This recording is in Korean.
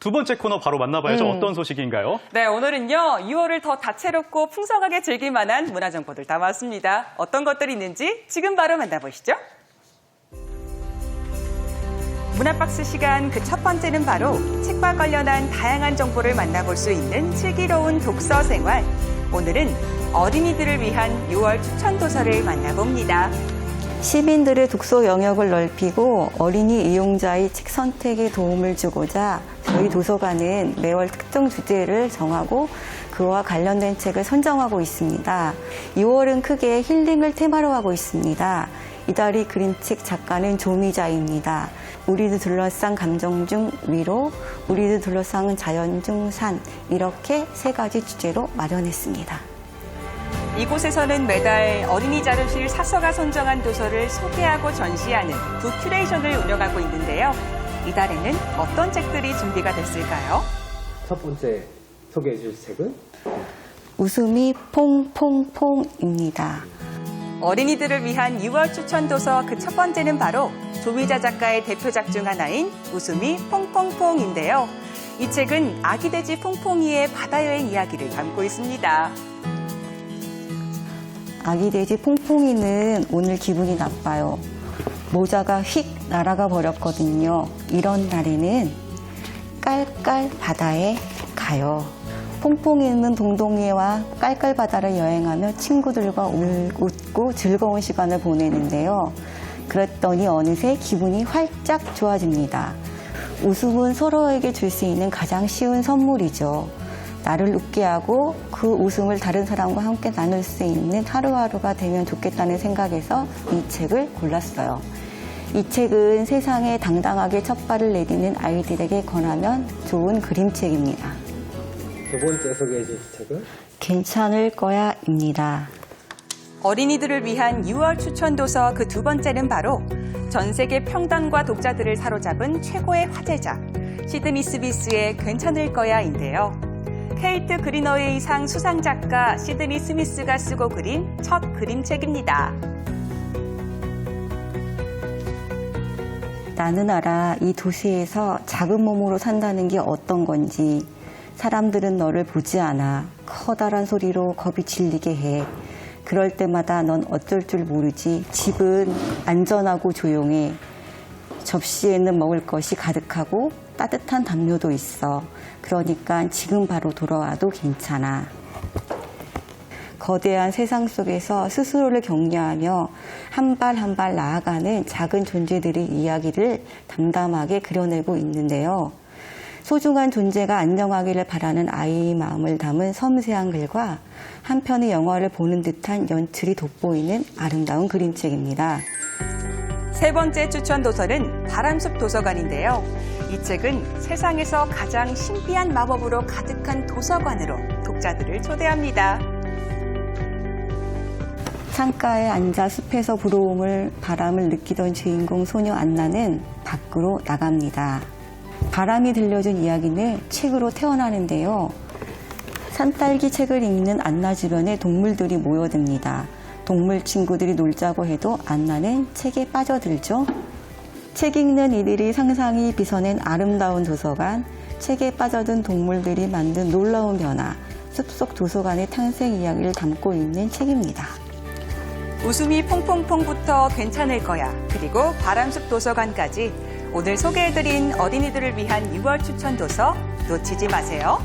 두 번째 코너 바로 만나봐야죠. 음. 어떤 소식인가요? 네, 오늘은요, 6월을 더 다채롭고 풍성하게 즐길 만한 문화 정보들 담아왔습니다. 어떤 것들이 있는지 지금 바로 만나보시죠. 문화박스 시간 그 첫 번째는 바로 책과 관련한 다양한 정보를 만나볼 수 있는 슬기로운 독서 생활. 오늘은 어린이들을 위한 6월 추천 도서를 만나봅니다. 시민들의 독서 영역을 넓히고 어린이 이용자의 책 선택에 도움을 주고자 저희 도서관은 매월 특정 주제를 정하고 그와 관련된 책을 선정하고 있습니다. 6월은 크게 힐링을 테마로 하고 있습니다. 이달의 그림책 작가는 조미자입니다. 우리를 둘러싼 감정 중 위로, 우리를 둘러싼 자연 중 산, 이렇게 세 가지 주제로 마련했습니다. 이곳에서는 매달 어린이 자료실 사서가 선정한 도서를 소개하고 전시하는 북 큐레이션을 운영하고 있는데요. 이달에는 어떤 책들이 준비가 됐을까요? 첫 번째 소개해 주실 책은 웃음이 퐁퐁퐁입니다. 어린이들을 위한 6월 추천 도서 그 첫 번째는 바로 조미자 작가의 대표작 중 하나인 웃음이 퐁퐁퐁인데요. 이 책은 아기 돼지 퐁퐁이의 바다 여행 이야기를 담고 있습니다. 아기 돼지 퐁퐁이는 오늘 기분이 나빠요. 모자가 휙 날아가 버렸거든요. 이런 날에는 깔깔 바다에 가요. 퐁퐁이는 동동이와 깔깔 바다를 여행하며 친구들과 울- 웃고 즐거운 시간을 보내는데요. 그랬더니 어느새 기분이 활짝 좋아집니다. 웃음은 서로에게 줄 수 있는 가장 쉬운 선물이죠. 나를 웃게 하고 그 웃음을 다른 사람과 함께 나눌 수 있는 하루하루가 되면 좋겠다는 생각에서 이 책을 골랐어요. 이 책은 세상에 당당하게 첫 발을 내디는 아이들에게 권하면 좋은 그림책입니다. 두 번째 소개해 주실 책은 괜찮을 거야입니다. 어린이들을 위한 6월 추천 도서 그 두 번째는 바로 전 세계 평단과 독자들을 사로잡은 최고의 화제작 시드니 스미스의 괜찮을 거야인데요. 케이트 그린어웨이상 수상 작가 시드니 스미스가 쓰고 그린 첫 그림책입니다. 나는 알아 이 도시에서 작은 몸으로 산다는 게 어떤 건지. 사람들은 너를 보지 않아. 커다란 소리로 겁이 질리게 해. 그럴 때마다 넌 어쩔 줄 모르지. 집은 안전하고 조용해 접시에는 먹을 것이 가득하고 따뜻한 담요도 있어 그러니까 지금 바로 돌아와도 괜찮아 거대한 세상 속에서 스스로를 격려하며 한 발 한 발 나아가는 작은 존재들의 이야기를 담담하게 그려내고 있는데요. 소중한 존재가 안녕하기를 바라는 아이의 마음을 담은 섬세한 글과 한 편의 영화를 보는 듯한 연출이 돋보이는 아름다운 그림책입니다. 세 번째 추천 도서는 바람숲 도서관인데요. 이 책은 세상에서 가장 신비한 마법으로 가득한 도서관으로 독자들을 초대합니다. 창가에 앉아 숲에서 불어옴을 바람을 느끼던 주인공 소녀 안나는 밖으로 나갑니다. 바람이 들려준 이야기는 책으로 태어나는데요. 산딸기 책을 읽는 안나 주변에 동물들이 모여듭니다. 동물 친구들이 놀자고 해도 안나는 책에 빠져들죠. 책 읽는 이들이 상상이 빚어낸 아름다운 도서관, 책에 빠져든 동물들이 만든 놀라운 변화, 숲속 도서관의 탄생 이야기를 담고 있는 책입니다. 웃음이 퐁퐁퐁부터 괜찮을 거야. 그리고 바람숲 도서관까지 오늘 소개해드린 어린이들을 위한 6월 추천 도서 놓치지 마세요.